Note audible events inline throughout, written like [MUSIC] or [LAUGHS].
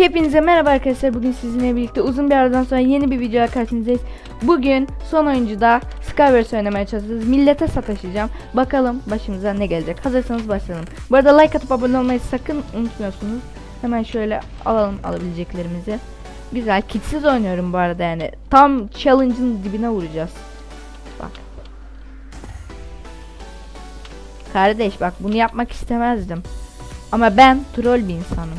Hepinize merhaba arkadaşlar. Bugün sizinle birlikte uzun bir aradan sonra yeni bir videoya karşınızdayız. Bugün son oyuncuda Skywars oynamaya çalışacağız. Millete sataşacağım. Bakalım başımıza ne gelecek. Hazırsanız başlayalım. Bu arada like atıp abone olmayı sakın unutmuyorsunuz. Hemen şöyle alalım alabileceklerimizi. Güzel. Kitsiz oynuyorum bu arada yani. Tam challenge'ın dibine vuracağız. Bak. Kardeş bak bunu yapmak istemezdim. Ama ben troll bir insanım.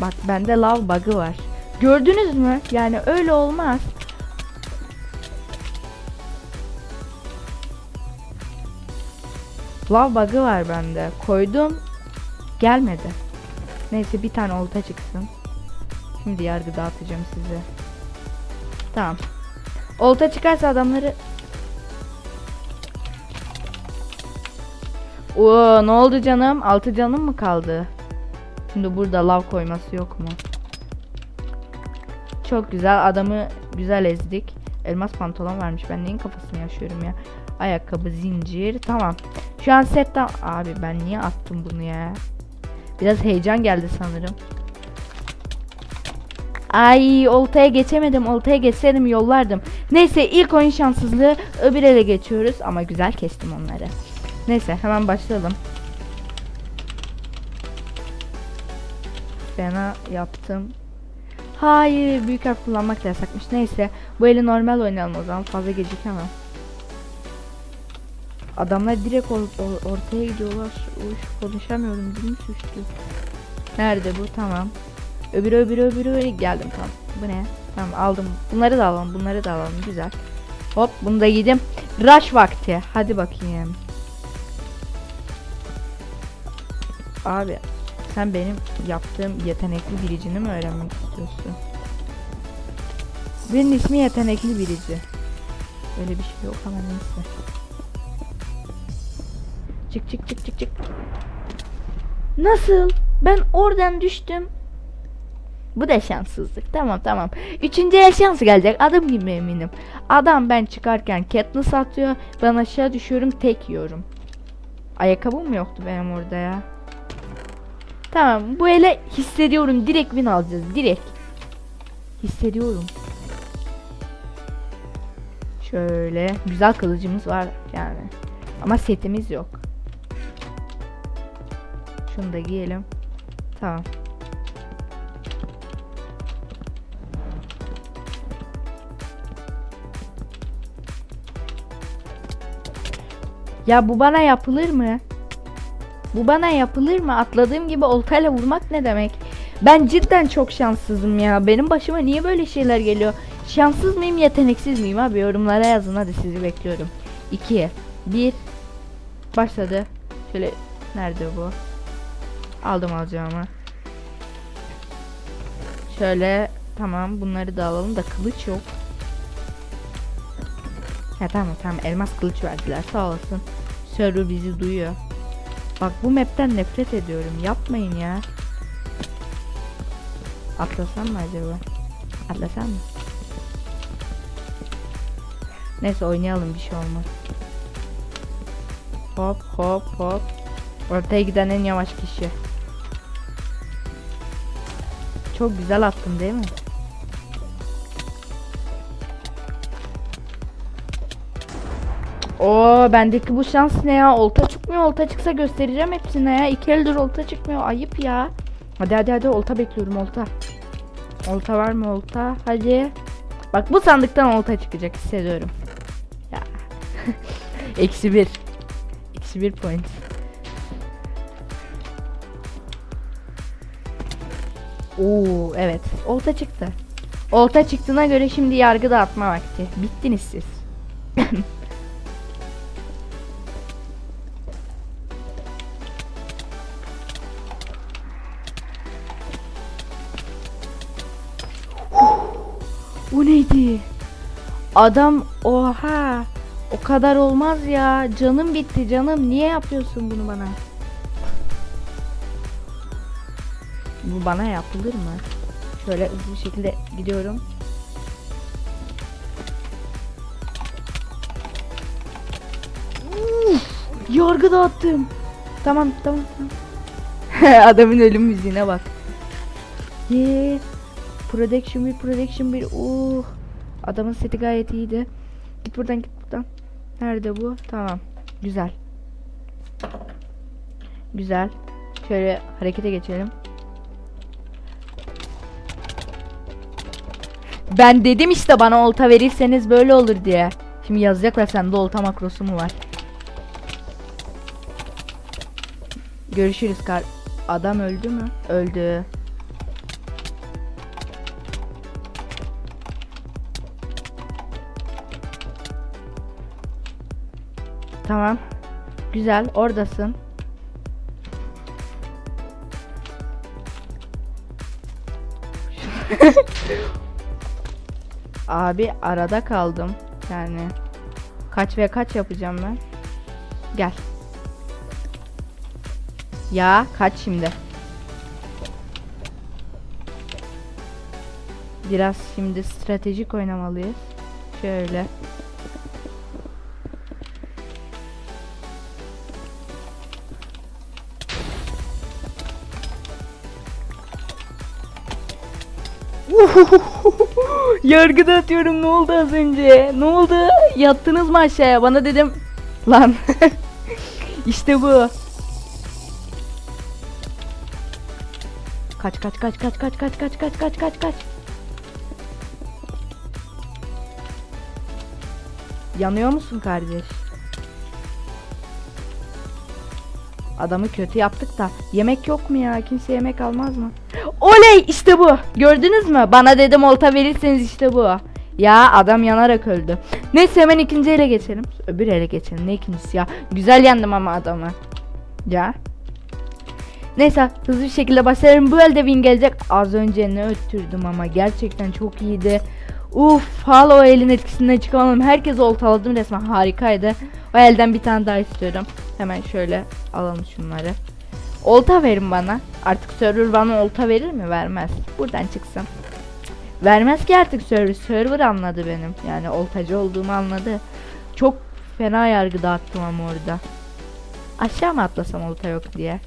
Bak bende love bug'ı var. Gördünüz mü? Yani öyle olmaz. Love bug'ı var bende. Koydum. Gelmedi. Neyse bir tane olta çıksın. Şimdi yargı dağıtacağım size. Tamam. Olta çıkarsa adamları Oo ne oldu canım? Altı canım mı kaldı? Şimdi burada lav koyması yok mu? Çok güzel adamı güzel ezdik. Elmas pantolon varmış. Ben neyin kafasını yaşıyorum ya? Ayakkabı, zincir. Tamam. Şu an setten... Abi ben niye attım bunu ya? Biraz heyecan geldi sanırım. Ay oltaya geçemedim. Oltaya geçseydim yollardım. Neyse ilk oyun şanssızlığı öbür ele geçiyoruz. Ama güzel kestim onları. Neyse hemen başlayalım. Fena yaptım. Hayır büyük harf kullanmak da yasakmış. Neyse bu eli normal oynayalım o zaman fazla gecikemem. Adamlar direkt or- or- ortaya gidiyorlar. Uş, konuşamıyorum dilim suçtu. Nerede bu? Tamam. Öbürü öbürü öbürü öbürü geldim tamam. Bu ne? Tamam aldım. Bunları da alalım. Bunları da alalım. Güzel. Hop bunu da yedim. Rush vakti. Hadi bakayım. Abi sen benim yaptığım yetenekli biricini mi öğrenmek istiyorsun? Benim ismi yetenekli birici. Öyle bir şey yok ama neyse. Çık çık çık çık çık. Nasıl? Ben oradan düştüm. Bu da şanssızlık. Tamam tamam. Üçüncü el şansı gelecek. Adım gibi eminim. Adam ben çıkarken Katniss atıyor. Ben aşağı düşüyorum tek yiyorum. Ayakkabım mı yoktu benim orada ya? Tamam bu ele hissediyorum. Direkt win alacağız. Direkt. Hissediyorum. Şöyle güzel kılıcımız var yani. Ama setimiz yok. Şunu da giyelim. Tamam. Ya bu bana yapılır mı? Bu bana yapılır mı? Atladığım gibi oltayla vurmak ne demek? Ben cidden çok şanssızım ya. Benim başıma niye böyle şeyler geliyor? Şanssız mıyım, yeteneksiz miyim abi? Yorumlara yazın hadi sizi bekliyorum. 2 1 Başladı. Şöyle nerede bu? Aldım alacağımı. Şöyle tamam bunları da alalım da kılıç yok. Ha tamam tamam elmas kılıç verdiler sağ olsun. Server bizi duyuyor. Bak bu map'ten nefret ediyorum. Yapmayın ya. Atlasam mı acaba? Atlasam mı? Neyse oynayalım bir şey olmaz. Hop hop hop. Ortaya giden en yavaş kişi. Çok güzel attım değil mi? Oo bendeki bu şans ne ya? Olta çıkmıyor. Olta çıksa göstereceğim hepsine ya. İki eldir olta çıkmıyor. Ayıp ya. Hadi hadi hadi olta bekliyorum olta. Olta var mı olta? Hadi. Bak bu sandıktan olta çıkacak hissediyorum. Ya. [LAUGHS] Eksi bir. Eksi bir point. Oo evet. Olta çıktı. Olta çıktığına göre şimdi yargı dağıtma vakti. Bittiniz siz. [LAUGHS] Bu neydi? Adam oha. O kadar olmaz ya. Canım bitti canım. Niye yapıyorsun bunu bana? Bu bana yapılır mı? Şöyle hızlı bir şekilde gidiyorum. Uf, yargı dağıttım. Tamam tamam tamam. [LAUGHS] Adamın ölüm müziğine bak. Yeah. Production bir production bir. Uh. Adamın seti gayet iyiydi. Git buradan git buradan. Nerede bu? Tamam. Güzel. Güzel. Şöyle harekete geçelim. Ben dedim işte bana olta verirseniz böyle olur diye. Şimdi yazacaklar sende olta makrosu mu var? Görüşürüz kar. Adam öldü mü? Öldü. Tamam. Güzel. Oradasın. [LAUGHS] Abi arada kaldım. Yani kaç ve kaç yapacağım ben? Gel. Ya kaç şimdi? Biraz şimdi stratejik oynamalıyız. Şöyle. [LAUGHS] Yargıda atıyorum ne oldu az önce? Ne oldu? Yattınız mı aşağıya? Bana dedim. Lan. [LAUGHS] işte bu. Kaç kaç kaç kaç kaç kaç kaç kaç kaç kaç kaç. Yanıyor musun kardeş? Adamı kötü yaptık da yemek yok mu ya? Kimse yemek almaz mı? Oley işte bu. Gördünüz mü? Bana dedim olta verirseniz işte bu. Ya adam yanarak öldü. Neyse hemen ikinci ele geçelim. Öbür ele geçelim. Ne ikincisi ya? Güzel yendim ama adamı. Ya. Neyse hızlı bir şekilde başlayalım. Bu elde win gelecek. Az önce ne öttürdüm ama gerçekten çok iyiydi. Uf hala o elin etkisinden çıkamadım. Herkes oltaladım resmen harikaydı. O elden bir tane daha istiyorum. Hemen şöyle alalım şunları. Olta verin bana. Artık server bana olta verir mi? Vermez. Buradan çıksın. Vermez ki artık server. Server anladı benim. Yani oltacı olduğumu anladı. Çok fena yargı dağıttım ama orada. Aşağı mı atlasam olta yok diye.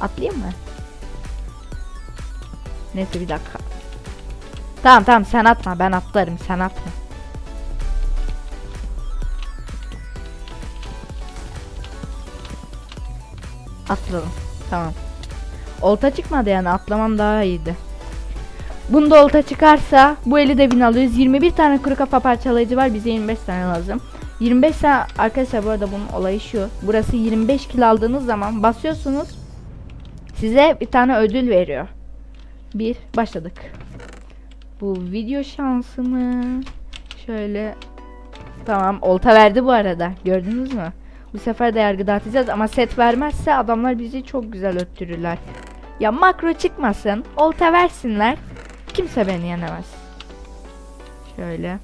Atlayayım mı? Neyse bir dakika. Tamam tamam sen atma ben atlarım sen atma. Atladım. Tamam. Olta çıkmadı yani atlamam daha iyiydi. Bunda olta çıkarsa bu eli de bin alıyoruz. 21 tane kuru kafa parçalayıcı var. Bize 25 tane lazım. 25 tane arkadaşlar bu arada bunun olayı şu. Burası 25 kilo aldığınız zaman basıyorsunuz. Size bir tane ödül veriyor. Bir başladık. Bu video şansı mı? Şöyle Tamam olta verdi bu arada. Gördünüz mü? Bu sefer de yargı dağıtacağız ama set vermezse adamlar bizi çok güzel öttürürler. Ya makro çıkmasın, olta versinler. Kimse beni yenemez. Şöyle.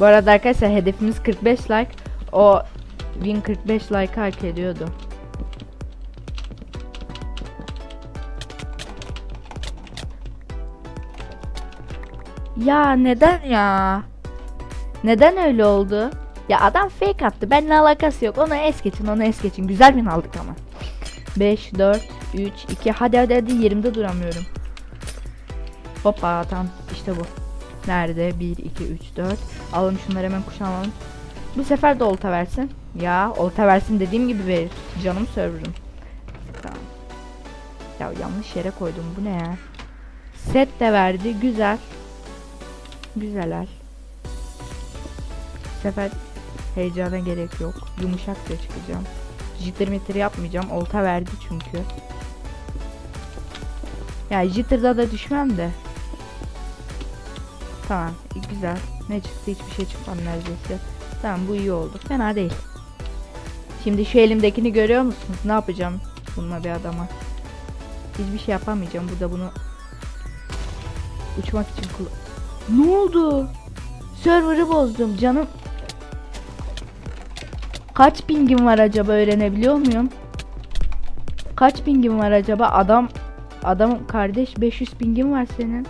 Bu arada arkadaşlar hedefimiz 45 like. O 1045 like hak ediyordu. Ya neden ya? Neden öyle oldu? Ya adam fake attı. Benimle alakası yok. Onu es geçin, onu es geçin. Güzel bin aldık ama. 5, 4, 3, 2. Hadi hadi hadi yerimde duramıyorum. Hoppa tamam işte bu. Nerede? 1, 2, 3, 4. Alalım şunları hemen kuşanalım. Bu sefer de olta versin. Ya olta versin dediğim gibi verir. Canım server'ım. Tamam. Ya yanlış yere koydum. Bu ne ya? Set de verdi. Güzel. Güzel al. Bu sefer heyecana gerek yok. Yumuşakça çıkacağım. Jitter mitter yapmayacağım. Olta verdi çünkü. Ya jitter'da da düşmem de. Tamam. Güzel. Ne çıktı? Hiçbir şey çıkmadı neredeyse. Tamam bu iyi oldu. Fena değil. Şimdi şu elimdekini görüyor musunuz? Ne yapacağım bununla bir adama? Hiçbir şey yapamayacağım. Burada bunu uçmak için kullan... Ne oldu? Server'ı bozdum canım. Kaç pingim var acaba öğrenebiliyor muyum? Kaç pingim var acaba? Adam adam kardeş 500 pingim var senin.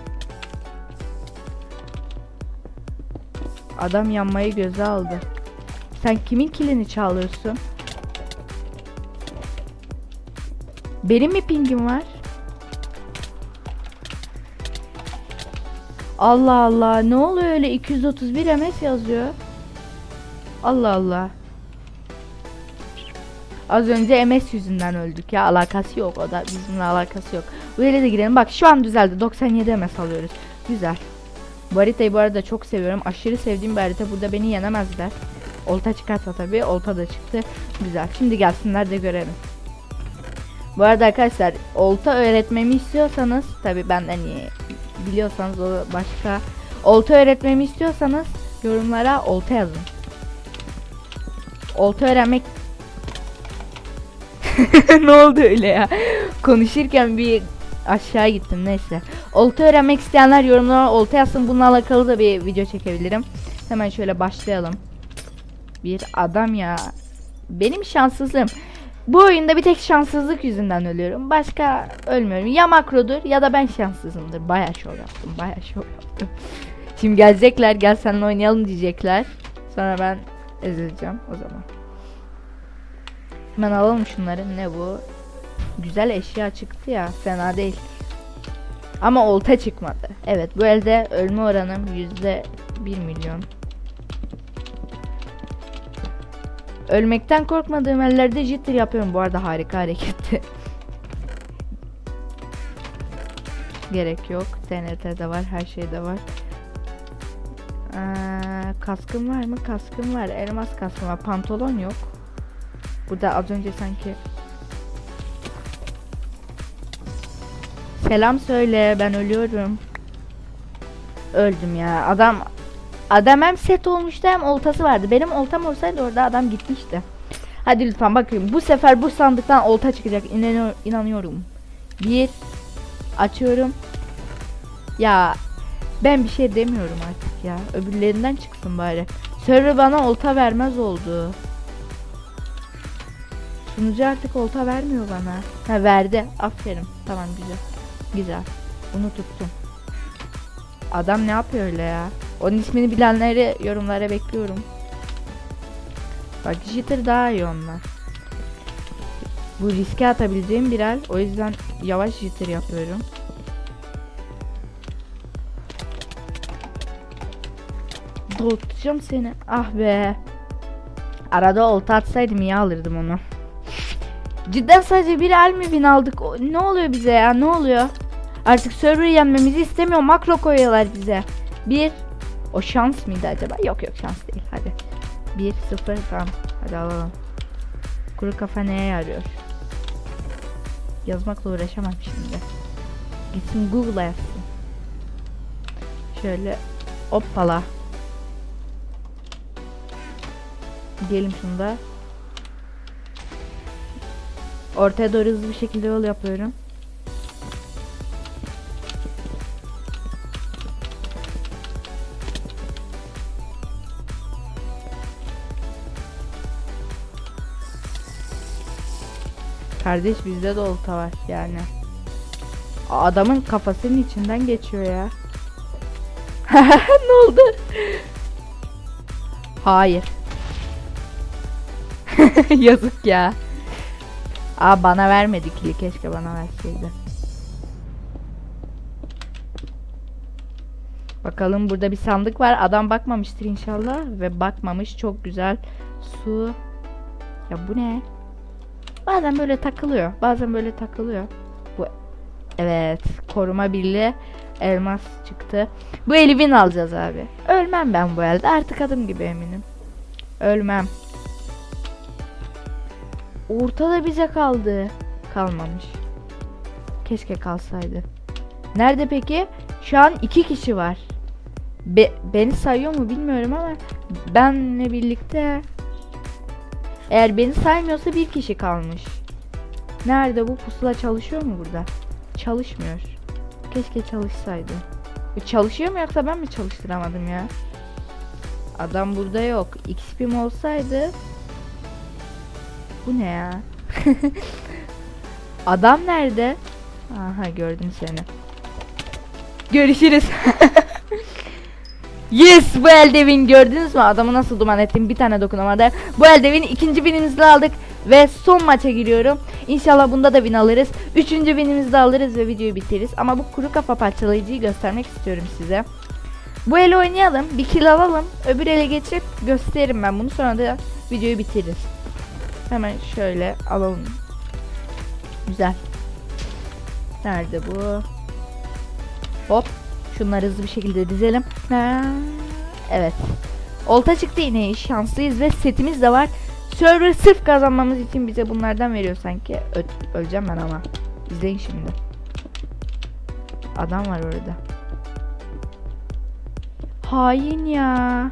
Adam yanmayı göze aldı. Sen kimin kilini çalıyorsun? Benim mi pingim var? Allah Allah ne oluyor öyle 231 ms yazıyor. Allah Allah. Az önce MS yüzünden öldük ya alakası yok o da bizimle alakası yok. Böyle de girelim bak şu an düzeldi 97 MS alıyoruz. Güzel. Bu haritayı bu arada çok seviyorum. Aşırı sevdiğim bir harita. Burada beni yenemezler. Olta çıkarsa tabii. Olta da çıktı. Güzel. Şimdi gelsinler de görelim. Bu arada arkadaşlar olta öğretmemi istiyorsanız tabii benden iyi biliyorsanız o başka. Olta öğretmemi istiyorsanız yorumlara olta yazın. Olta öğrenmek [LAUGHS] ne oldu öyle ya? Konuşurken bir aşağı gittim neyse. Olta öğrenmek isteyenler yorumlara olta yazsın. Bununla alakalı da bir video çekebilirim. Hemen şöyle başlayalım. Bir adam ya. Benim şanssızlığım. Bu oyunda bir tek şanssızlık yüzünden ölüyorum. Başka ölmüyorum. Ya makrodur ya da ben şanssızımdır. Baya şov yaptım. Baya şov yaptım. Şimdi gelecekler. Gel seninle oynayalım diyecekler. Sonra ben ezileceğim o zaman. Hemen alalım şunları. Ne bu? Güzel eşya çıktı ya. Fena değil. Ama olta çıkmadı. Evet bu elde ölme oranım yüzde bir milyon. Ölmekten korkmadığım ellerde jitter yapıyorum. Bu arada harika hareketti. [LAUGHS] Gerek yok. TNT'de var. Her şeyde var. Ee, kaskım var mı? Kaskım var. Elmas kaskım var. Pantolon yok. Burada az önce sanki Selam söyle ben ölüyorum. Öldüm ya. Adam adam hem set olmuştu hem oltası vardı. Benim oltam olsaydı orada adam gitmişti. Hadi lütfen bakayım. Bu sefer bu sandıktan olta çıkacak. İnanıyor, inanıyorum. Bir açıyorum. Ya ben bir şey demiyorum artık ya. Öbürlerinden çıksın bari. Server bana olta vermez oldu. Sunucu artık olta vermiyor bana. Ha verdi. Aferin. Tamam güzel. Güzel. Bunu tuttum. Adam ne yapıyor öyle ya? Onun ismini bilenleri yorumlara bekliyorum. Bak jitter daha iyi onlar. Bu riske atabileceğim bir el. O yüzden yavaş jitter yapıyorum. Doğutacağım seni. Ah be. Arada olta atsaydım iyi alırdım onu. Cidden sadece bir el mi bin aldık? Ne oluyor bize ya? Ne oluyor? Artık server'ı yenmemizi istemiyor. Makro koyuyorlar bize. Bir. O şans mıydı acaba? Yok yok şans değil. Hadi. Bir sıfır tamam. Hadi alalım. Kuru kafa neye yarıyor? Yazmakla uğraşamam şimdi. Gitsin Google'a yazsın. Şöyle hoppala. Diyelim şunu da. Ortaya doğru hızlı bir şekilde yol yapıyorum. Kardeş bizde de olta var yani. Adamın kafasının içinden geçiyor ya. [LAUGHS] ne oldu? Hayır. [LAUGHS] Yazık ya. Aa bana vermedi kili keşke bana verseydi. Bakalım burada bir sandık var. Adam bakmamıştır inşallah ve bakmamış. Çok güzel. Su. Ya bu ne? Bazen böyle takılıyor. Bazen böyle takılıyor. Bu Evet, koruma birliği elmas çıktı. Bu elivin alacağız abi. Ölmem ben bu elde. Artık adım gibi eminim. Ölmem. Ortada bize kaldı. Kalmamış. Keşke kalsaydı. Nerede peki? Şu an iki kişi var. Be- beni sayıyor mu bilmiyorum ama benle birlikte eğer beni saymıyorsa bir kişi kalmış. Nerede bu pusula çalışıyor mu burada? Çalışmıyor. Keşke çalışsaydı. E, Çalışıyor mu yoksa ben mi çalıştıramadım ya? Adam burada yok. XP'm olsaydı bu ne ya? [LAUGHS] Adam nerede? Aha gördüm seni. Görüşürüz. [LAUGHS] yes bu eldevin gördünüz mü? Adamı nasıl duman ettim bir tane dokunamadı. Bu eldevin ikinci binimizi aldık. Ve son maça giriyorum. İnşallah bunda da win alırız. Üçüncü winimizi de alırız ve videoyu bitiririz. Ama bu kuru kafa parçalayıcıyı göstermek istiyorum size. Bu ele oynayalım. Bir kill alalım. Öbür ele geçip gösteririm ben bunu. Sonra da videoyu bitiririz. Hemen şöyle alalım. Güzel. Nerede bu? Hop. Şunları hızlı bir şekilde dizelim. Ha, Evet. Olta çıktı yine şanslıyız ve setimiz de var. Server sırf kazanmamız için bize bunlardan veriyor sanki. Ö- öleceğim ben ama. İzleyin şimdi. Adam var orada. Hain ya.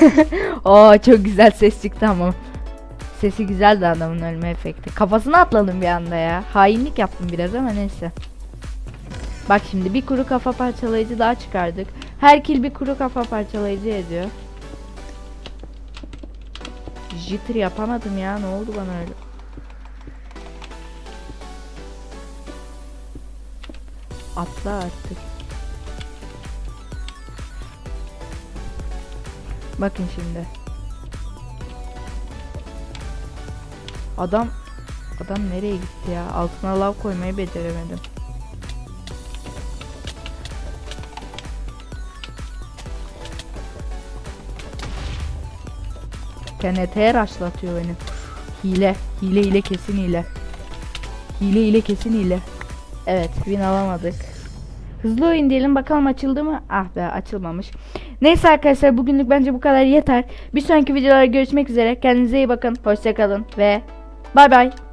[LAUGHS] Oo çok güzel ses çıktı ama. Sesi güzeldi adamın ölme efekti. Kafasına atladım bir anda ya. Hainlik yaptım biraz ama neyse. Bak şimdi bir kuru kafa parçalayıcı daha çıkardık. Her kill bir kuru kafa parçalayıcı ediyor. Jitter yapamadım ya. Ne oldu bana öyle? Atla artık. Bakın şimdi. Adam adam nereye gitti ya? Altına lav koymayı beceremedim. TNT'ye raşlatıyor beni. Hile. Hile hile kesin hile. Hile hile kesin hile. Evet win alamadık. Hızlı oyun diyelim bakalım açıldı mı? Ah be açılmamış. Neyse arkadaşlar bugünlük bence bu kadar yeter. Bir sonraki videolarda görüşmek üzere. Kendinize iyi bakın. Hoşçakalın ve bay bay.